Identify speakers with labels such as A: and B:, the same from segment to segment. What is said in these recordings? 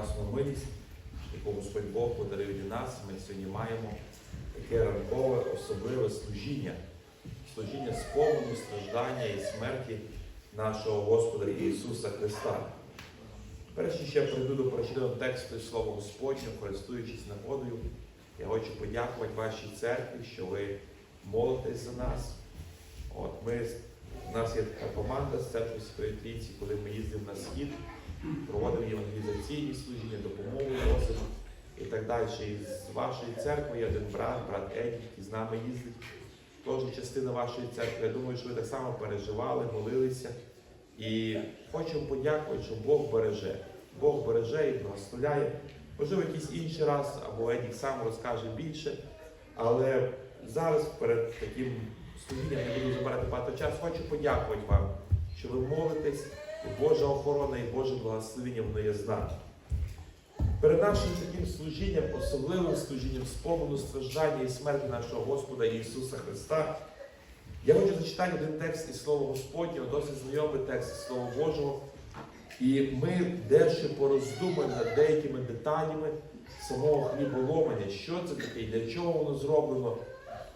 A: прекрасну милість, яку Господь Бог подарив для нас. Ми сьогодні маємо таке ранкове особливе служіння, служіння сповнену страждання і смерті нашого Господа Ісуса Христа. Перш ніж я прийду до прочитаного тексту і Слова Господнього, користуючись нагодою, я хочу подякувати вашій церкві, що ви молитесь за нас. От ми, у нас є така команда з церкви Святої Трійці, коли ми їздимо на схід, проводимо євангелізаційні служіння, допомогу носимо і так далі. І з вашої церкви є один брат, брат Едік, який з нами їздить. Теж частина вашої церкви. Я думаю, що ви так само переживали, молилися. І хочу подякувати, що Бог береже. Бог береже і благословляє. Можливо, якийсь інший раз, або Едік сам розкаже більше. Але зараз перед таким служінням не буду забирати багато часу. Хочу подякувати вам, що ви молитесь, Божа охорона і Боже благословення воно є з нами. Перед нашим таким служінням, особливим служінням сповнену страждання і смерті нашого Господа Ісуса Христа, я хочу зачитати один текст із Слова Господнього, досить знайомий текст із Слова Божого. І ми дещо пороздумаємо над деякими деталями самого хліболомання, що це таке, для чого воно зроблено,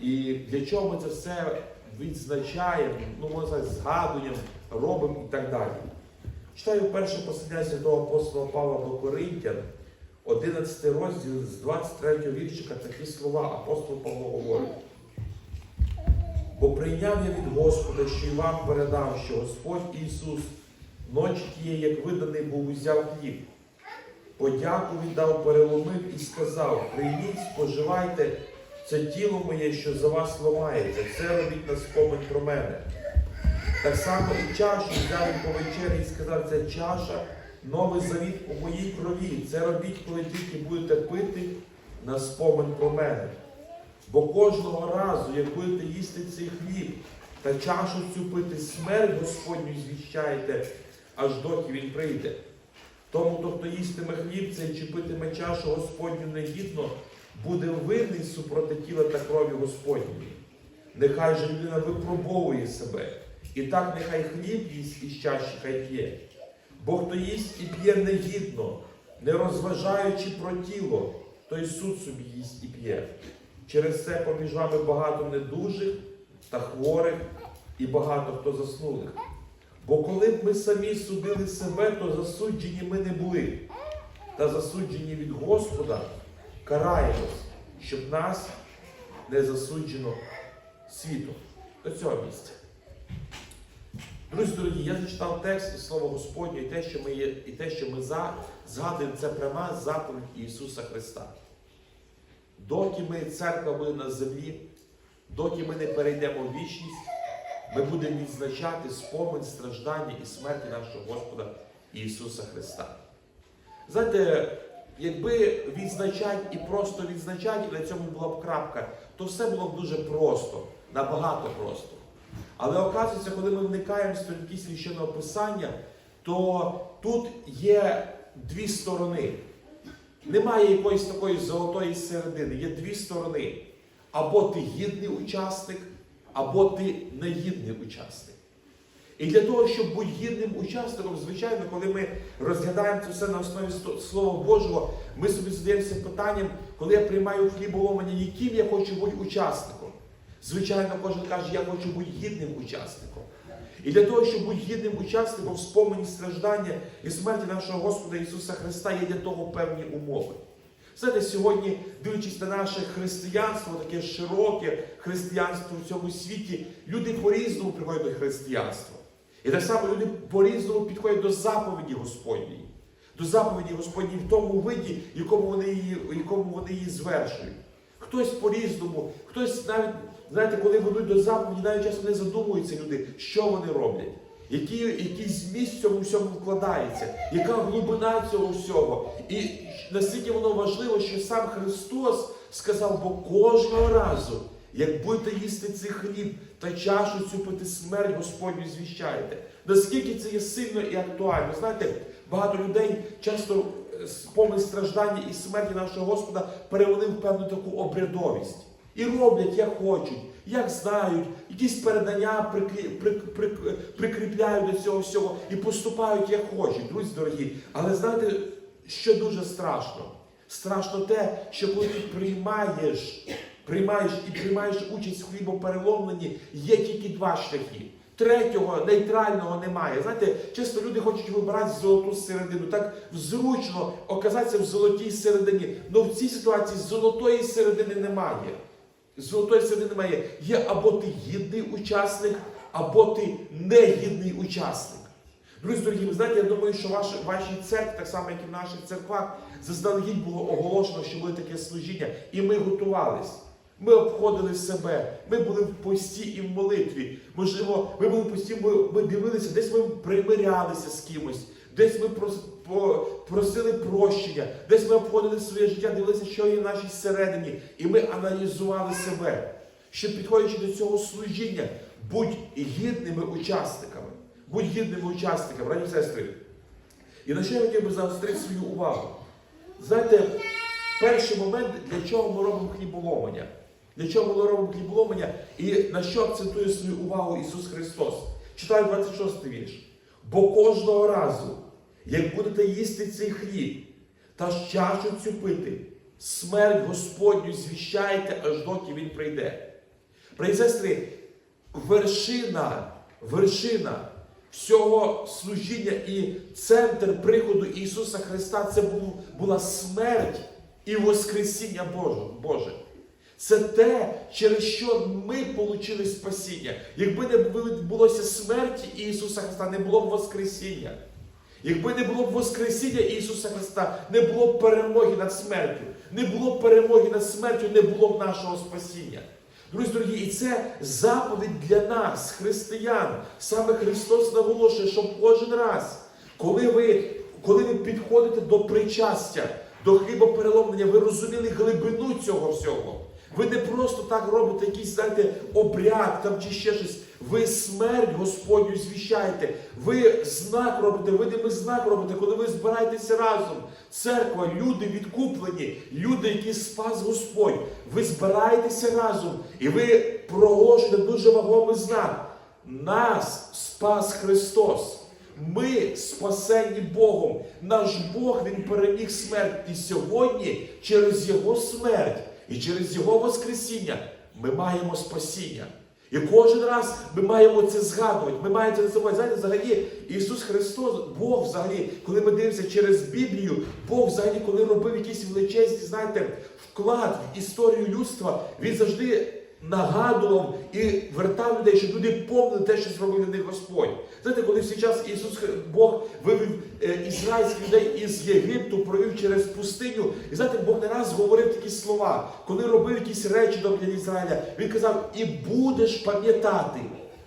A: і для чого ми це все відзначаємо, ну можна сказати, згадуємо, робимо і так далі. Читаю перше послання святого апостола Павла до Коринтян, 11 розділ з 23 віршика такі слова апостол Павло говорить. Бо прийняв я від Господа, що і вам передав, що Господь Ісус ночі тієї, як виданий був, узяв хліб. Подяку віддав, переломив і сказав: Прийміть, споживайте це тіло моє, що за вас ламається, це робіть на спомин про мене. Так само і чашу взяв він по вечері і сказав, це чаша, новий завіт у моїй крові. Це робіть, коли тільки будете пити на спомин про мене. Бо кожного разу, як будете їсти цей хліб та чашу цю пити, смерть Господню звіщаєте, аж доки він прийде. Тому, хто, хто їстиме хліб цей чи питиме чашу Господню негідно, буде винний супроти тіла та крові Господньої. Нехай же людина випробовує себе. І так нехай хліб їсть із чаші хай п'є. Бо хто їсть і п'є негідно, не розважаючи про тіло, той суд собі їсть і п'є. Через це поміж вами багато недужих та хворих, і багато хто заснулих. Бо коли б ми самі судили себе, то засуджені ми не були. Та засуджені від Господа караємось, щоб нас не засуджено світом. До цього місця. Друзі дорогі, я зачитав текст і слово Господнє, і те, що ми є, і те, що ми за, згадуємо, це пряма заповідь Ісуса Христа. Доки ми церква буде на землі, доки ми не перейдемо в вічність, ми будемо відзначати спомин страждання і смерті нашого Господа Ісуса Христа. Знаєте, якби відзначати і просто відзначати, і на цьому була б крапка, то все було б дуже просто, набагато просто. Але оказується, коли ми вникаємо в сторінки священного писання, то тут є дві сторони. Немає якоїсь такої золотої середини, є дві сторони. Або ти гідний учасник, або ти негідний учасник. І для того, щоб бути гідним учасником, звичайно, коли ми розглядаємо це все на основі Слова Божого, ми собі задаємося питанням, коли я приймаю хліболомання, яким я хочу бути учасником. Звичайно, кожен каже, я хочу бути гідним учасником. І для того, щоб бути гідним учасником спомені страждання і смерті нашого Господа Ісуса Христа, є для того певні умови. Знаєте, сьогодні, дивлячись на наше християнство, таке широке християнство в цьому світі, люди по-різному приходять до християнства. І так само люди по-різному підходять до заповіді Господньої, до заповіді Господньої в тому виді, якому вони її, якому вони її звершують. Хтось по-різному, хтось навіть, знаєте, коли ведуть до заповіді, навіть часто не задумуються люди, що вони роблять, який, який зміст цьому всьому вкладається, яка глибина цього всього. І наскільки воно важливо, що сам Христос сказав, бо кожного разу, як будете їсти цей хліб та чашу цю пити смерть Господню звіщаєте. Наскільки це є сильно і актуально. Знаєте, багато людей часто спомин страждання і смерті нашого Господа перевели в певну таку обрядовість. І роблять, як хочуть, як знають, якісь передання прикрі- прик- прик- прикріпляють до цього всього і поступають, як хочуть, друзі дорогі. Але знаєте, що дуже страшно? Страшно те, що коли ти приймаєш, приймаєш і приймаєш участь в хлібопереломленні, є тільки два шляхи. Третього нейтрального немає. Знаєте, часто люди хочуть вибирати золоту середину. Так зручно оказатися в золотій середині. Але в цій ситуації золотої середини немає. Золотої середини немає. Є або ти гідний учасник, або ти негідний учасник. Друзі, дорогі, ви знаєте, я думаю, що ваші, вашій церкві, так само, як і в наших церквах, заздалегідь було оголошено, що буде таке служіння, і ми готувались. Ми обходили себе, ми були в пості і в молитві. Можливо, ми були в пості, ми, дивилися, десь ми примирялися з кимось, десь ми просили прощення, десь ми обходили своє життя, дивилися, що є в нашій середині, і ми аналізували себе. Щоб підходячи до цього служіння, будь гідними учасниками. Будь гідними учасниками, раді сестри. І на що я хотів би заострити свою увагу? Знаєте, перший момент, для чого ми робимо хліболомання? Для чого ми робимо хліболомання і на що акцентує свою увагу Ісус Христос? Читаю 26 вірш. Бо кожного разу, як будете їсти цей хліб та ж чашу цю пити, смерть Господню звіщайте, аж доки Він прийде. Брати і сестри, вершина, вершина всього служіння і центр приходу Ісуса Христа це була смерть і Воскресіння Боже. Це те, через що ми отримали спасіння. Якби не відбулося смерті Ісуса Христа, не було б Воскресіння. Якби не було б Воскресіння Ісуса Христа, не було б перемоги над смертю. Не було б перемоги над смертю, не було б нашого спасіння. Друзі, дорогі, і це заповідь для нас, християн. Саме Христос наголошує, що кожен раз, коли ви, коли ви підходите до причастя, до хлібопереломлення, ви розуміли глибину цього всього. Ви не просто так робите якийсь, знаєте, обряд там чи ще щось. Ви смерть Господню звіщаєте. Ви знак робите, видимий знак робите, коли ви збираєтеся разом. Церква, люди відкуплені, люди, які спас Господь. Ви збираєтеся разом і ви проголошуєте дуже вагомий знак. Нас спас Христос. Ми спасені Богом. Наш Бог Він переміг смерть. І сьогодні через Його смерть і через Його Воскресіння ми маємо спасіння. І кожен раз ми маємо це згадувати. Ми маємо це забувати. Знаєте, взагалі, Ісус Христос, Бог взагалі, коли ми дивимося через Біблію, Бог взагалі, коли робив якісь величезні, знаєте, вклад в історію людства, Він завжди нагадував і вертав людей, щоб люди помнили те, що зробив для них Господь. Знаєте, коли в свій час Ісус Бог вивів е, ізраїльських людей із Єгипту, провів через пустиню. І знаєте, Бог не раз говорив такі слова, коли робив якісь речі для Ізраїля, він казав: і будеш пам'ятати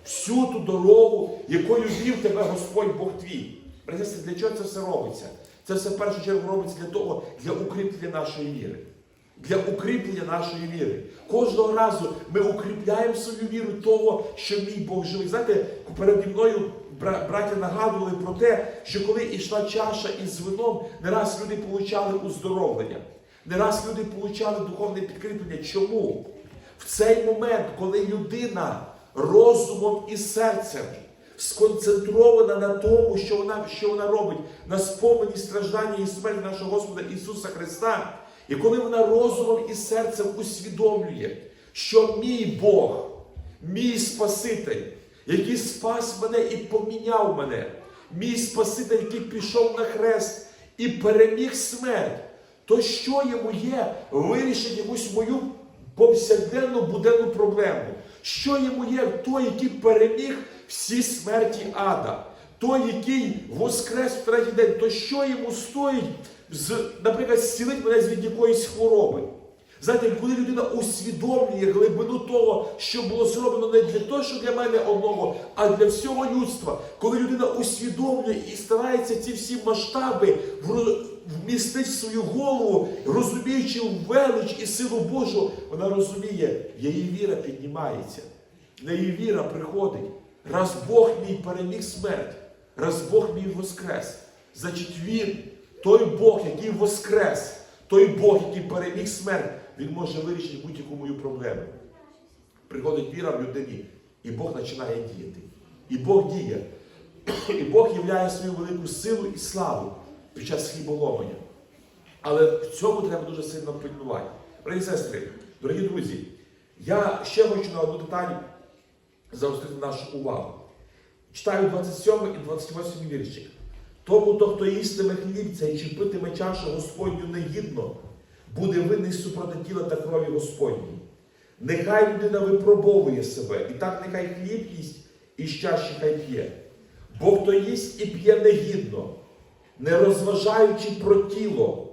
A: всю ту дорогу, якою вів тебе Господь Бог твій. Пригадайте, для чого це все робиться? Це все в першу чергу робиться для того, для укріплення нашої віри для укріплення нашої віри. Кожного разу ми укріпляємо свою віру того, що мій Бог живий. Знаєте, переді мною браття нагадували про те, що коли йшла чаша із вином, не раз люди получали уздоровлення, не раз люди получали духовне підкріплення. Чому? В цей момент, коли людина розумом і серцем сконцентрована на тому, що вона, що вона робить, на спомені страждання і смерть нашого Господа Ісуса Христа. І коли вона розумом і серцем усвідомлює, що мій Бог, мій Спаситель, який спас мене і поміняв мене, мій Спаситель, який пішов на хрест і переміг смерть, то що йому є вирішити якусь мою повсякденну буденну проблему? Що йому є той, який переміг всі смерті ада? Той, який воскрес в третій день, то що йому стоїть, з, наприклад, зцілить мене від якоїсь хвороби? Знаєте, коли людина усвідомлює глибину того, що було зроблено не для того, що для мене одного, а для всього людства, коли людина усвідомлює і старається ці всі масштаби вмістити в свою голову, розуміючи велич і силу Божу, вона розуміє, її віра піднімається, на її віра приходить. Раз Бог мій переміг смерть, раз Бог мій воскрес, значить Він, той Бог, який воскрес, той Бог, який переміг смерть, Він може вирішити будь-яку мою проблему. Приходить віра в людині, і Бог починає діяти. І Бог діє. І Бог являє свою велику силу і славу під час хліболомання. Але в цьому треба дуже сильно пильнувати. Браті і сестри, дорогі друзі, я ще хочу на одну деталь заострити нашу увагу. Читаю 27 і 28 вірші. Тому то, хто їстиме хлібця і чіпитиме чашу Господню негідно, буде винний супроти тіла та крові Господній. Нехай людина випробовує себе, і так нехай хліб їсть, і чаші хай п'є. Бо хто їсть і п'є негідно, не розважаючи про тіло,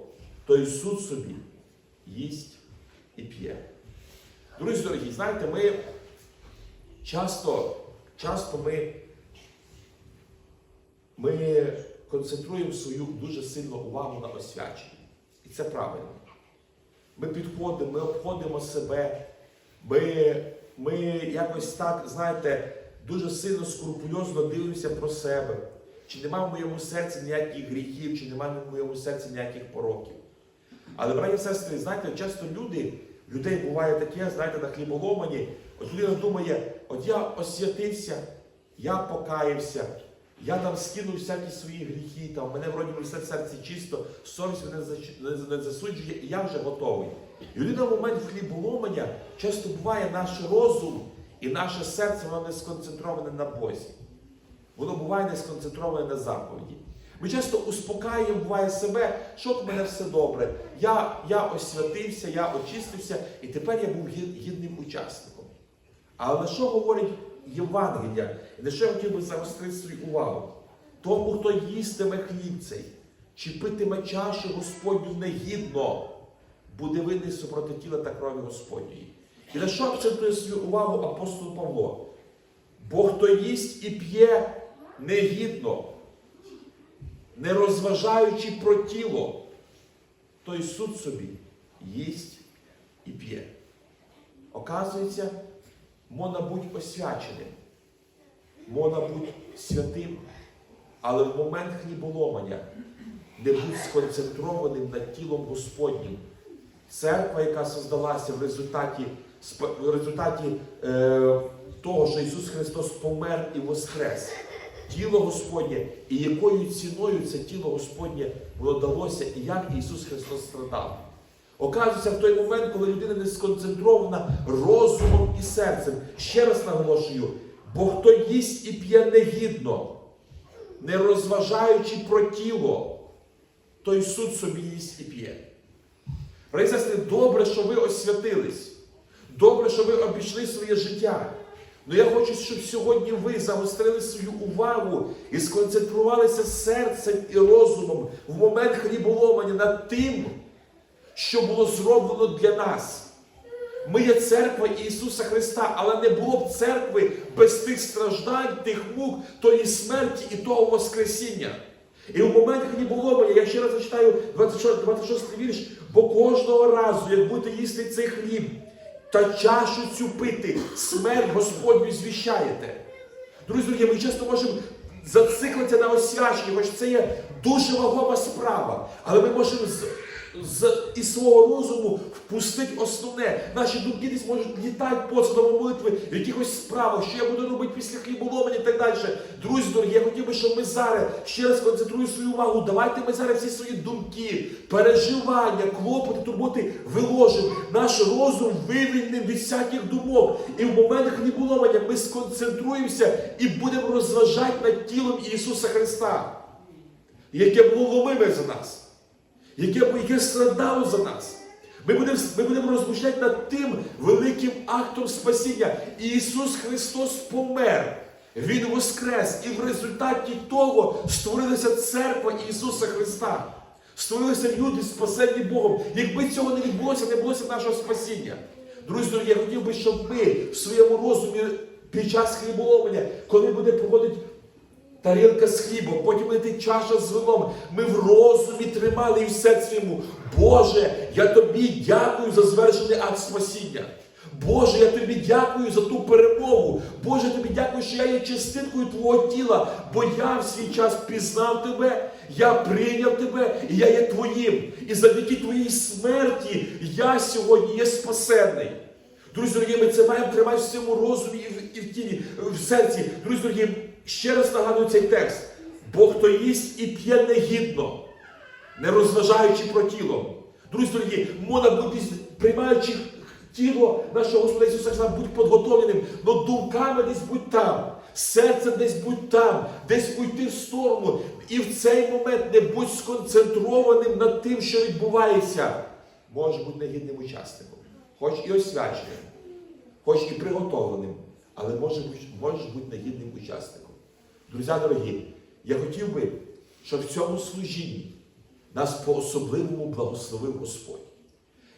A: той суд собі їсть і п'є. Друзі дорогі, знаєте, ми часто, часто ми, ми концентруємо свою дуже сильну увагу на освяченні. І це правильно. Ми підходимо, ми обходимо себе, ми, ми якось так, знаєте, дуже сильно скрупульозно дивимося про себе. Чи немає в моєму серці ніяких гріхів, чи немає в моєму серці ніяких пороків. Але, браті сестри, знаєте, часто люди, людей буває таке, знаєте, на хліболомані, от людина думає, от я освятився, я покаявся, я там скинув всякі свої гріхи, там, мене вроді все в серці чисто, совість мене не- не засуджує, і я вже готовий. І людина в момент хліболомання часто буває наш розум і наше серце, воно не сконцентроване на Бозі. Воно буває не сконцентроване на заповіді. Ми часто успокаюємо, буває себе, що в мене все добре. Я, я освятився, я очистився, і тепер я був гідним учасником. Але на що говорить Євангелія? І на що я хотів би загострити свою увагу? Тому, хто їстиме хліб цей, чи питиме чашу Господню негідно, буде винний супроти тіла та крові Господньої. І на що акцентує свою увагу апостол Павло? Бо хто їсть і п'є негідно, не розважаючи про тіло, той суд собі їсть і п'є. Оказується, можна бути освяченим, можна бути святим, але в момент хліболомання не бути сконцентрованим над тілом Господнім. Церква, яка создалася в результаті, в результаті е, того, що Ісус Христос помер і воскрес. Тіло Господнє, і якою ціною це тіло Господнє воно далося, і як Ісус Христос страдав. Оказується, в той момент, коли людина не сконцентрована розумом серцем, ще раз наголошую, бо хто їсть і п'є негідно, не розважаючи про тіло, той суд собі їсть і п'є. Браті добре, що ви освятились. Добре, що ви обійшли своє життя. Але я хочу, щоб сьогодні ви загострили свою увагу і сконцентрувалися серцем і розумом в момент хліболомання над тим, що було зроблено для нас. Ми є церква Ісуса Христа, але не було б церкви без тих страждань, тих мук, тої смерті і того Воскресіння. І в момент хліболомання, я ще раз зачитаю 26, 26 вірш, бо кожного разу, як будете їсти цей хліб та чашу цю пити, смерть Господню звіщаєте. Друзі, дорогі, ми часто можемо зациклитися на освяченні, хоч це є дуже вагома справа. Але ми можемо з, із свого розуму впустити основне. Наші думки десь можуть літати посудом молитви в якихось справах, що я буду робити після хліболомання і так далі. Друзі, дорогі, я хотів би, щоб ми зараз ще раз концентрую свою увагу. Давайте ми зараз всі свої думки, переживання, клопоти, турботи виложимо. Наш розум вивільним від всяких думок. І в момент хліболомання ми сконцентруємося і будемо розважати над тілом Ісуса Христа, яке було ломиме за нас яке, яке страдало за нас. Ми будемо, ми будемо розмишляти над тим великим актом спасіння. Ісус Христос помер. Він воскрес. І в результаті того створилася церква Ісуса Христа. Створилися люди, спасені Богом. Якби цього не відбулося, не булося нашого спасіння. Друзі, я хотів би, щоб ми в своєму розумі під час хліболомлення, коли буде проводити тарілка з хлібом, потім летить чаша з вином. Ми в розумі тримали і в серці йому. Боже, я тобі дякую за звершений акт спасіння. Боже, я тобі дякую за ту перемогу. Боже, тобі дякую, що я є частинкою Твого тіла, бо я в свій час пізнав тебе, я прийняв тебе, і я є твоїм. І завдяки твоїй смерті я сьогодні є спасенний. Друзі дорогі, ми це маємо тримати в своєму розумі і в тілі, в серці. Друзі дорогі, ще раз нагадую цей текст. Бо хто їсть і п'є негідно, не розважаючи про тіло. Друзі дорогі, можна бути, приймаючи тіло нашого Господа Ісуса Христа, будь підготовленим, але думками десь будь там, серцем десь будь там, десь уйти в сторону. І в цей момент не будь сконцентрованим над тим, що відбувається. Можеш бути негідним учасником, хоч і освяченим, хоч і приготовленим, але може, бути- можеш бути негідним учасником. Друзі дорогі, я хотів би, щоб в цьому служінні нас по-особливому благословив Господь.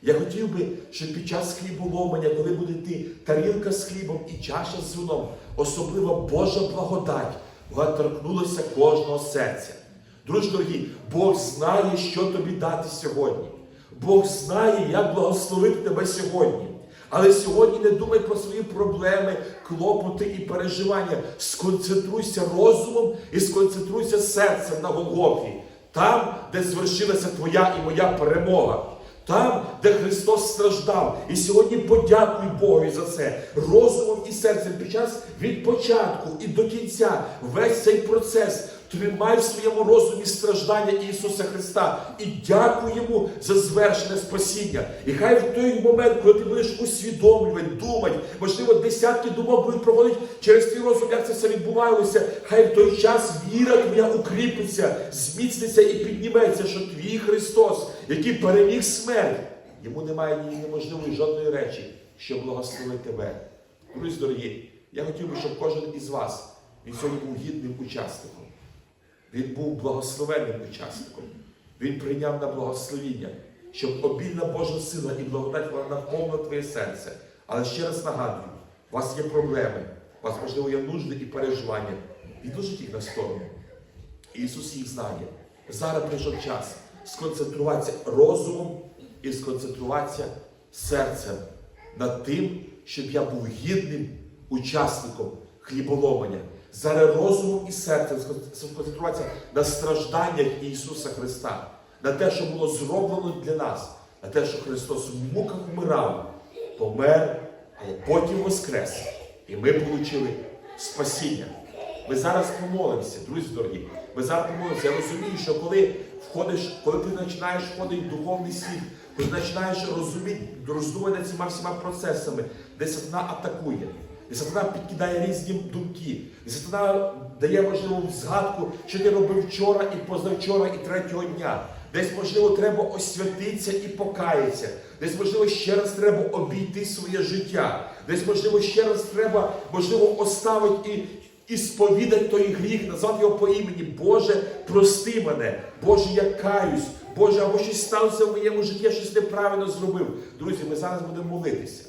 A: Я хотів би, щоб під час хліболомання, коли буде йти тарілка з хлібом і чаша з вином, особливо Божа благодать, вона торкнулася кожного серця. Друзі дорогі, Бог знає, що тобі дати сьогодні. Бог знає, як благословити тебе сьогодні. Але сьогодні не думай про свої проблеми, клопоти і переживання. Сконцентруйся розумом і сконцентруйся серцем на Голгофі, там, де звершилася твоя і моя перемога. Там, де Христос страждав. І сьогодні подякуй Богові за це. Розумом і серцем під час від початку і до кінця весь цей процес. Тримай в своєму розумі страждання Ісуса Христа і дякуй Йому за звершене спасіння. І хай в той момент, коли ти будеш усвідомлювати, думати, можливо, десятки думок будуть проходити через твій розум, як це все відбувалося. Хай в той час віра твоя укріпиться, зміцниться і підніметься, що твій Христос, який переміг смерть, йому немає ні неможливої жодної речі, що благословить тебе. Друзі дорогі, я хотів би, щоб кожен із вас він сьогодні був гідним учасником. Він був благословенним учасником. Він прийняв на благословіння, щоб обільна Божа сила і благодать вона наповнила твоє серце. Але ще раз нагадую, у вас є проблеми, у вас, можливо, є нужди і переживання. Відложіть їх на сторону. Ісус їх знає. Зараз прийшов час сконцентруватися розумом і сконцентруватися серцем над тим, щоб я був гідним учасником хліболомання. Зараз розумом і серцем сконцентруватися на стражданнях Ісуса Христа, на те, що було зроблено для нас, на те, що Христос в муках вмирав, помер, але потім воскрес. І ми отримали спасіння. Ми зараз помолимося, друзі дорогі. Ми зараз помолимося. Я розумію, що коли входиш, коли ти починаєш входити в духовний світ, коли починаєш розуміти, роздумати над цими всіма процесами, де сатана атакує, де сатана підкидає різні думки, де сатана дає можливо згадку, що ти робив вчора і позавчора, і третього дня. Десь, можливо, треба освятитися і покаятися. Десь, можливо, ще раз треба обійти своє життя. Десь, можливо, ще раз треба, можливо, оставити і, і сповідати той гріх, назвати його по імені. Боже, прости мене, Боже, я каюсь, Боже, або щось сталося в моєму житті, я щось неправильно зробив. Друзі, ми зараз будемо молитися.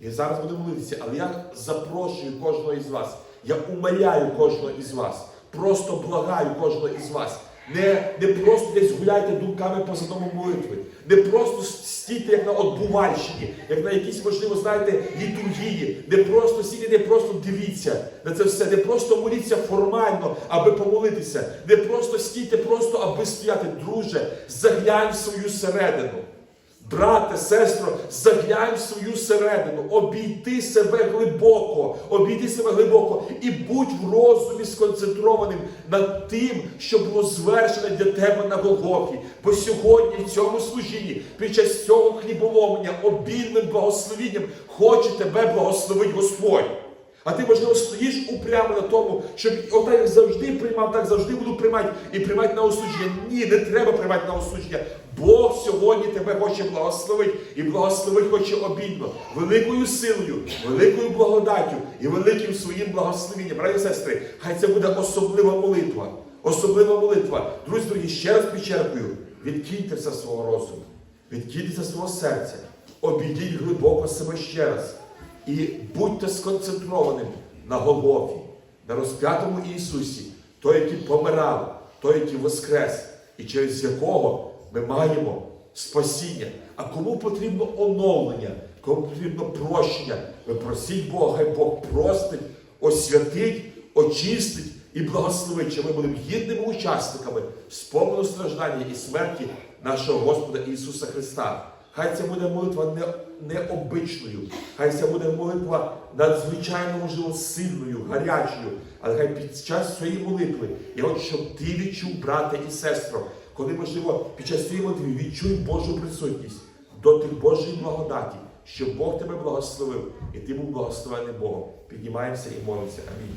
A: І зараз будемо молитися, але я запрошую кожного із вас. Я умоляю кожного із вас. Просто благаю кожного із вас. Не, не просто десь гуляйте думками поза домом молитви. Не просто стійте як на отбувальщині, як на якійсь, можливо, знаєте, літургії. Не просто стійте, не просто дивіться на це все. Не просто моліться формально, аби помолитися. Не просто стійте, просто аби стояти. Друже, заглянь в свою середину. Брате, сестро, заглянь в свою середину, обійти себе глибоко, обійди себе глибоко і будь в розумі сконцентрованим над тим, що було звершене для тебе на Голгофі. Бо сьогодні в цьому служінні, під час цього хліболомлення, обільним благословінням, хоче тебе благословить Господь. А ти, можливо, стоїш упрямо на тому, що отак завжди приймав, так завжди буду приймати і приймати на осудження. Ні, не треба приймати на осудження. Бог сьогодні тебе хоче благословити і благословить хоче обідно, великою силою, великою благодаттю і великим своїм благословенням. Браті і сестри, хай це буде особлива молитва. Особлива молитва. Друзі, дорогі, ще раз підчеркую, відкиньтеся свого розуму, відкиньтеся свого серця, обійдіть глибоко себе ще раз. І будьте сконцентрованим на Голгофі, на розп'ятому Ісусі, той, який помирав, той, який воскрес, і через якого ми маємо спасіння. А кому потрібно оновлення, кому потрібно прощення, ви просіть Бога, хай Бог простить, освятить, очистить і благословить, що ми будемо гідними учасниками сповненого страждання і смерті нашого Господа Ісуса Христа. Хай це буде молитва не, необичною, хай це буде молитва надзвичайно, можливо, сильною, гарячою, але хай під час своєї молитви я хочу, щоб ти відчув, брате і сестро, коли можливо під час цієї молитви відчуй Божу присутність, дотик Божої благодаті, щоб Бог тебе благословив, і ти був благословений Богом. Піднімаємося і молимося. Амінь.